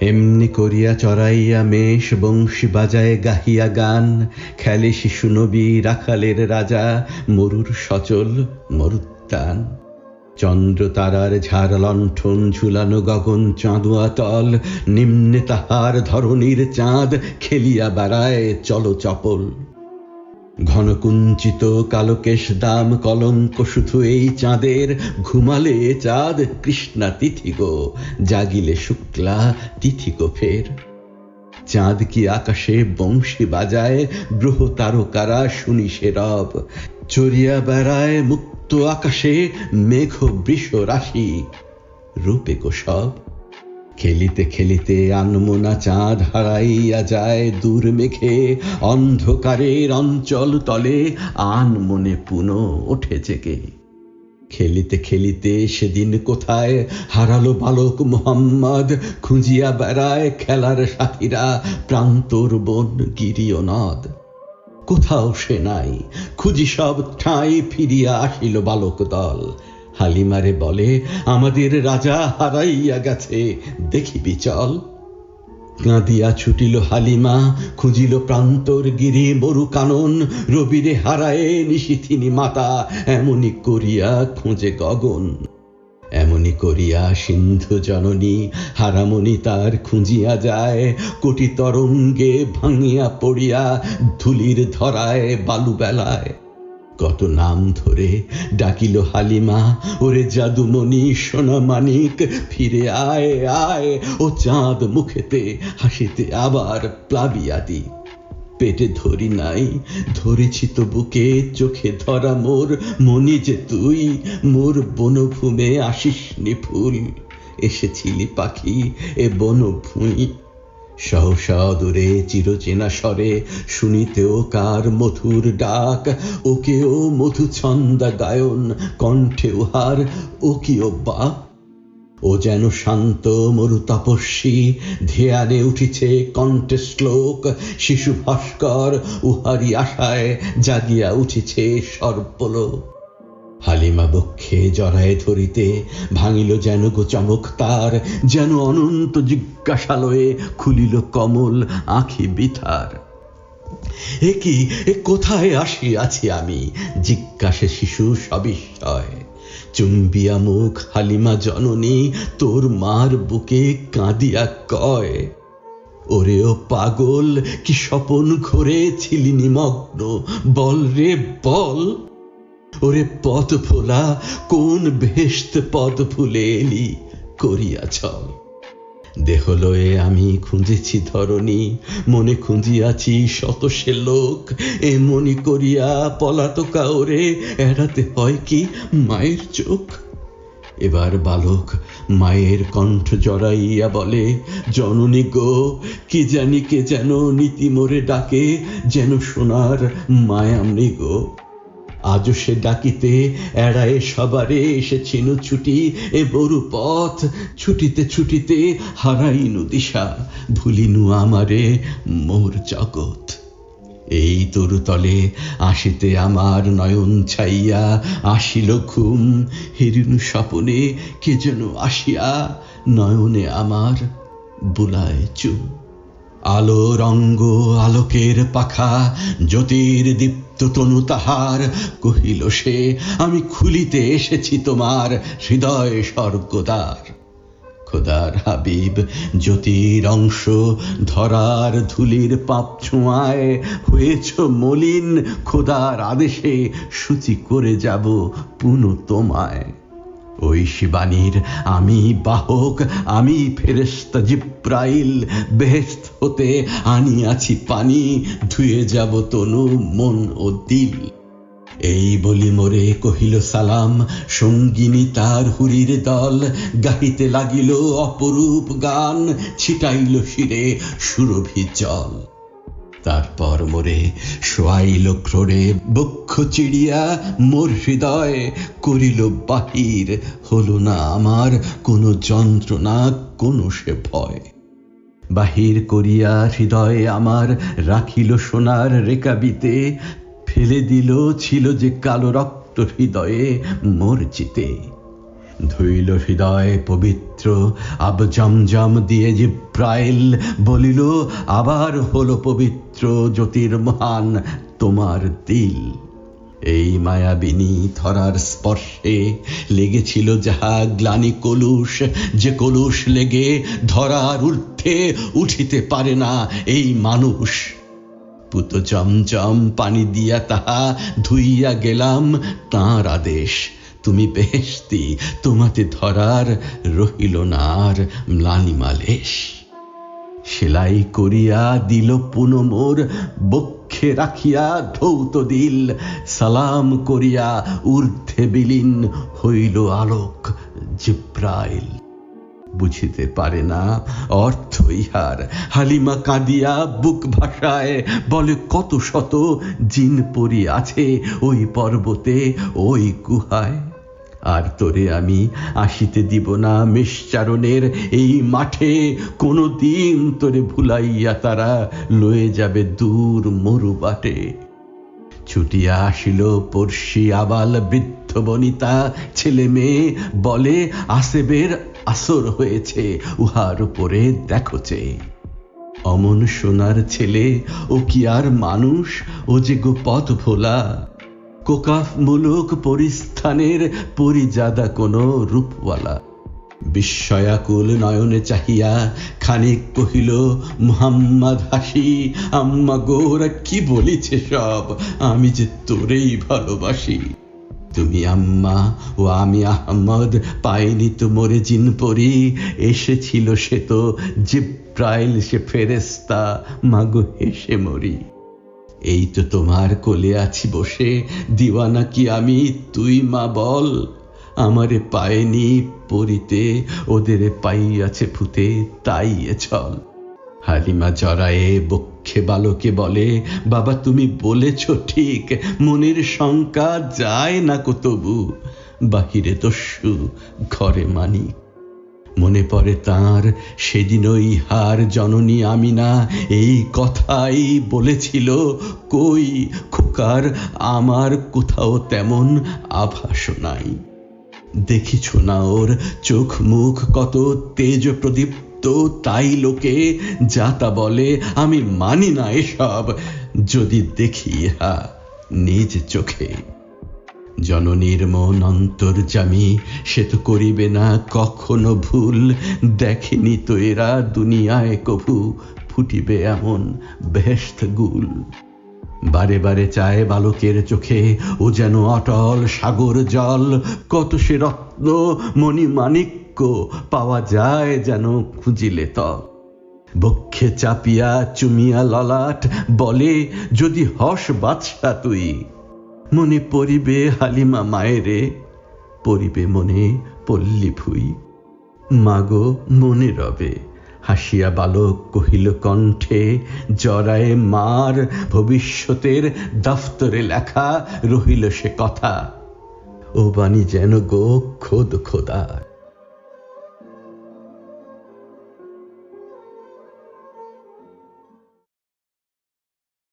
এমনি করিয়া চড়াইয়া মেষ বংশী বাজায় গাহিয়া গান। খেলে শিশু নবী রাখালের রাজা, মরুর সচল মরুদ্যান। চন্দ্র তারার ঝাড় লণ্ঠন, ঝুলানো গগন চাঁদুয়া তল। নিম্নে তাহার ধরণীর চাঁদ খেলিয়া বেড়ায় চলো চপল। ঘনকুঞ্চিত কালকেশ দাম কলঙ্ক শুধু এই চাঁদের। ঘুমালে চাঁদ, কৃষ্ণা তিথি গো, জাগিলে শুক্লা তিথি গো ফের। চাঁদ কি আকাশে বংশী বাজায় গ্রহ তারকারা শুনি সে রব। চরিয়া বেড়ায় মুক্ত আকাশে, মেঘ বৃষ রাশি, রূপে গো সব। খেলিতে খেলিতে আনমোনা চাঁদ হারাইয়া যায় দূর মেঘে। অন্ধকারের অঞ্চল তলে আন মনে পুনঃ ওঠে জেগে খেলিতে খেলিতে সেদিন কোথায় হারালো বালক মোহাম্মদ? খুঁজিয়া বেড়ায় খেলার সাথীরা প্রান্তর বন গিরিও নদ কোথাও সে নাই, খুঁজি সব ঠাঁই ফিরিয়া আসিল বালক দল। হালিমারে বলে, আমাদের রাজা হারাইয়া গেছে। দেখিবি, চল। কাঁদিয়া ছুটিল হালিমা, খুঁজিল প্রান্তর গিরি মরু কানন। রবিরে হারায়ে নিশিথিনী মাতা, এমনি করিয়া খুঁজে গগন। এমনি করিয়া সিন্ধু জননী, হারামণি তার খুঁজিয়া যায়। কোটি তরঙ্গে ভাঙিয়া পড়িয়া, ধুলির ধরায় বালু বেলায় কত নাম ধরে ডাকিল হালিমা, ওরে জাদুমণি সোনা মানিক, ফিরে আয় আয়, ও চাঁদ মুখেতে, হাসিতে আবার প্লাবিয়া দি। পেটে ধরি নাই, ধরেছি তো বুকে চোখে ধরা মোর মনি যে তুই, মোর বনভূমে আসিস নি ফুল। এসেছিলি পাখি, এ বনভূমি সহসা দূরে চিরচেনা স্বরে শুনিতেও কার মধুর ডাক? ওকেও মধু ছন্দা গায়ন কণ্ঠে উহার ওকিও বাপ ও যেন শান্ত মরু তপস্বী ধ্যানে উঠিছে কণ্ঠে শ্লোক। শিশু ভাস্কর উহারি আশায় জাগিয়া উঠিছে সর্বলোক। হালিমা বক্ষে জড়ায় ধরিতে ভাঙিল যেন গো চমক তার, যেন অনন্ত জিজ্ঞাসালয়ে খুলিল কমল আখি বিথার। এ কি, এ কোথায় আসিয়াছি আমি? জিজ্ঞাসে শিশু সবিস্ময়। চুম্বিয়া মুখ হালিমা জননী, তোর মার বুকে কাঁদিয়া কয়, ওরে ও পাগল, কি স্বপন ঘরে ছিলি নিমগ্ন, বল রে বল। ওরে পথ ভোলা, কোন ভেস্ত পথ ভুলে এলি করিয়া চল। দেহ লয়ে আমি খুঁজেছি ধরণী, মনে খুঁজিয়াছি শত সে লোক, এ মনি করিয়া পলাতকা ওরে, এড়াতে হয় কি মায়ের চোখ? এবার বালক মায়ের কণ্ঠ জড়াইয়া বলে, জননী গো, কি জানি কে যেন নীতি মোরে ডাকে, যেন সোনার মায়ামনি গো। আজও সে ডাকিতে, এড়ায় সবারে এসেছিনু ছুটি এ বড়ু পথ। ছুটিতে ছুটিতে হারাইনু দিশা, ভুলিনু আমারে মোর জগৎ। এই তরুতলে আসিতে আমার নয়ন ছাইয়া আসিল ঘুম, হেরিনু স্বপনে কে যেন আসিয়া নয়নে আমার বুলায় চুম। আলো রঙ্গ আলোকের পাখা জ্যোতির দীপ্ত তনু তাহার, কহিল সে, আমি খুলিতে এসেছি তোমার হৃদয় স্বর্গদ্বার। খোদার হাবিব, জ্যোতির অংশ, ধরার ধুলির পাপ ছোঁয়ায় হয়েছ মলিন, খোদার আদেশে সূচি করে যাব পুনঃ তোমায়। ওই শিবানীর, আমি বাহক, আমি ফেরেস্তা জিব্রাইল বেহেস্ত হতে আনিয়াছি পানি, ধুয়ে যাব তনু মন ও দিল। এই বলি মোরে কহিল সালাম, সঙ্গিনী তার হুরির দল, গাহিতে লাগিল অপরূপ গান, ছিটাইল শিরে সুরভি জল। তারপর মোরে শোয়াইল ক্রোড়ে বক্ষ চিড়িয়া, মোর হৃদয় করিল বাহির, হলো না আমার কোনো যন্ত্রণা, কোনো সে ভয়। বাহির করিয়া হৃদয়ে আমার রাখিল সোনার রেকাবিতে ফেলে দিল ছিল যে কালো রক্ত হৃদয়ে মোর চিতে ধুইল হৃদয় পবিত্র, আব জমজম দিয়ে জিব্রাইল বলিল, আবার হলো পবিত্র জ্যোতির্মহান তোমার দিল। এই মায়াবিনী ধরার স্পর্শে লেগেছিল যাহা গ্লানি কলুষ। যে কলুষ লেগে ধরার ঊর্ধ্বে উঠিতে পারে না এই মানুষ। পুত চমচম পানি দিয়া তাহা ধুইয়া গেলাম তাঁর আদেশ। তুমি বেহেস্তি তোমাতে ধরার রহিল না আর ম্লানি মালেশ। সেলাই করিয়া দিল পুন মোর, বক্ষে রাখিয়া ধৌত দিল। সালাম করিয়া ঊর্ধ্বে বিলীন হইল আলোক জিব্রাইল। বুঝিতে পারে না অর্থ ইহার। হালিমা কাঁদিয়া বুক ভাষায় বলে, কত শত জিন পরি আছে ওই পর্বতে, ওই গুহায়? আর তোরে আমি আসিতে দিব না মিশ্চারণের এই মাঠে। কোনো দিন তোরে ভুলাইয়া তারা লয়ে যাবে দূর মরু বাটে ছুটিয়া আসিল পড়শি আবাল বৃদ্ধ বনিতা ছেলে মেয়ে, বলে আসেবের আসর হয়েছে, উহার উপরে দেখোছে অমন সোনার ছেলে, ও কি আর মানুষ, ও যে গো পথ ভোলা। কোকাফ মুলুক পরিস্থানের পরিজাদা কোনো রূপওয়ালা। বিস্ময়াকুল নয়নে চাহিয়া খানিক কহিল, মুহাম্মদ হাসি, আম্মা গোরা কি বলিছে সব? আমি যে তোরেই ভালোবাসি। তুমি আম্মা ও আমি আহমদ, পাইনি তো মরে জিন পরি। এসেছিল সে তো জিব্রাইল, সে ফেরেস্তা মাগো হেসে মরি। এই তো তোমার কোলে আছি বসে। দিওয়ানা কি আমি? তুই মা বল। আমারে পায়নি পরিতে, ওদের পাইয়াছে ফুতে, তাই এ চল। হালিমা জড়ায়ে বক্ষে বালকে বলে, বাবা তুমি বলেছ ঠিক, মনের শঙ্কা যায় না কো তবু। বাহিরে দস্যু, ঘরে মানিক। মনে পড়ে তার সেদিন ওই হার জননী আমিনা। এই কথাই বলেছিল, কই খোকার, আমার কোথাও তেমন আভাস নাই। দেখিছ না ওর চোখ মুখ কত তেজ প্রদীপ্ত, তাই লোকে যা তা বলে, আমি মানি না এসব। যদি দেখি হা নিজ চোখে জননীর মন অন্তর্জামী, সে তো করিবে না কখনো ভুল। দেখেনি তো এরা দুনিয়ায় কভু ফুটিবে এমন বেহেস্ত গুল। বারে বারে চায় বালকের চোখে, ও যেন অটল সাগর জল। কত সে রত্ন মণি মাণিক্য পাওয়া যায় যেন খুঁজিলে তল। বক্ষে চাপিয়া চুমিয়া ললাট, বলে, যদি হস বাদশা তুই মনে পড়িবে হালিমা মায়েরে, পড়িবে মনে পল্লী ভুই। মাগো মনে রবে, হাসিয়া বালক কহিল কণ্ঠে জরায়ে মার ভবিষ্যতের দফতরে লেখা রহিল সে কথা। ও বাণী যেন গো খোদ খোদার